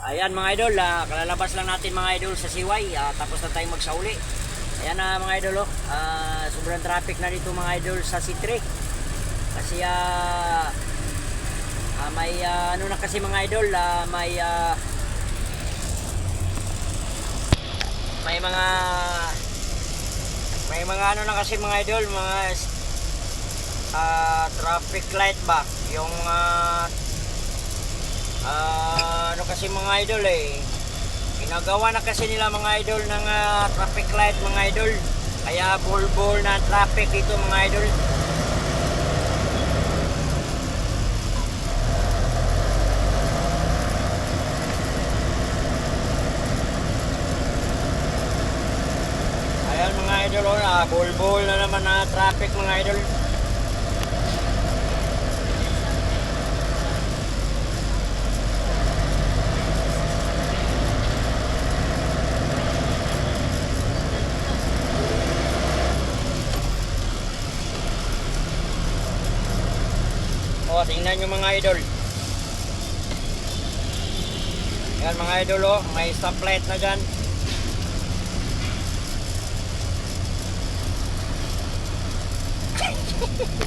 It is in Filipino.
Ayan mga idol, ah, kalalabas lang natin mga idol sa Siway. ah, tapos na tayong magsauli. Ayan na mga idol, oh. Ah, sobrang traffic na dito mga idol sa C3. Kasi ah, ah, may ah, ano na kasi mga idol, ah, may ah, may mga may mga ano na kasi mga idol, mga ah, traffic light ba? Yung ah, Ah, ano kasi mga idol eh. Ginagawa na kasi nila mga idol ng ah, traffic light mga idol. Kaya bulbul na traffic dito mga idol. Ayan mga idol, oh, ah, bulbul na naman na traffic mga idol. O, tingnan nyo mga idol. Yan mga idol, oh, may stoplight na dyan.